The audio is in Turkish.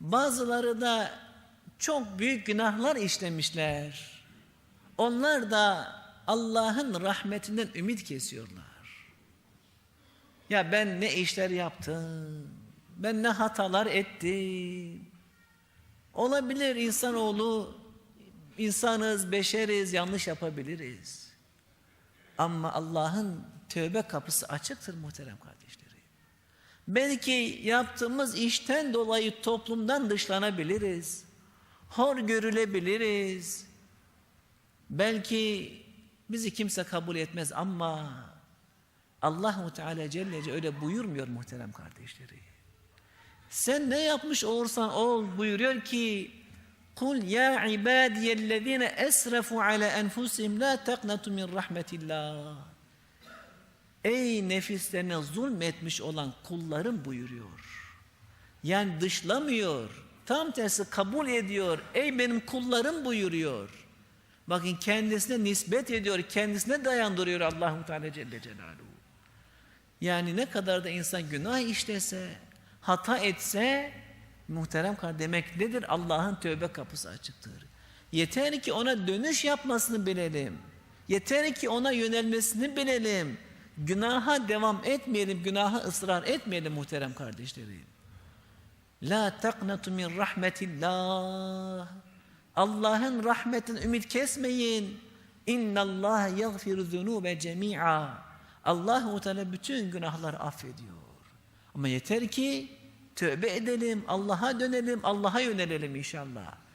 Bazıları da çok büyük günahlar işlemişler. Onlar da Allah'ın rahmetinden ümit kesiyorlar. Ya ben ne işler yaptım, ben ne hatalar ettim. Olabilir insanoğlu, insanız, beşeriz, yanlış yapabiliriz. Ama Allah'ın tövbe kapısı açıktır muhterem kardeşlerim. Belki yaptığımız işten dolayı toplumdan dışlanabiliriz. Hor görülebiliriz. Belki bizi kimse kabul etmez ama Allahu Teala Celle öyle buyurmuyor muhterem kardeşleri. Sen ne yapmış olursan ol buyuruyor ki Kul ya ibadiyellezine esrafu ala enfusihim la taqnatu min rahmetillah. Ey nefislerine zulmetmiş olan kullarım buyuruyor. Yani dışlamıyor. Tam tersi kabul ediyor. Ey benim kullarım buyuruyor. Bakın kendisine nispet ediyor, kendisine dayandırıyor Allahu Teala Celle Celaluhu. Yani ne kadar da insan günah işlese, hata etse muhterem kar demek nedir? Allah'ın tövbe kapısı açıktır. Yeter ki ona dönüş yapmasını bilelim. Yeter ki ona yönelmesini bilelim. Günaha devam etmeyelim, günaha ısrar etmeyelim muhterem kardeşlerim. La taqnatu min rahmetillah. Allah'ın rahmetin ümit kesmeyin. İnna Allah yaghfiru zunube cemi'a. Allahu Teala bütün günahları affediyor. Ama yeter ki tövbe edelim, Allah'a dönelim, Allah'a yönelelim inşallah.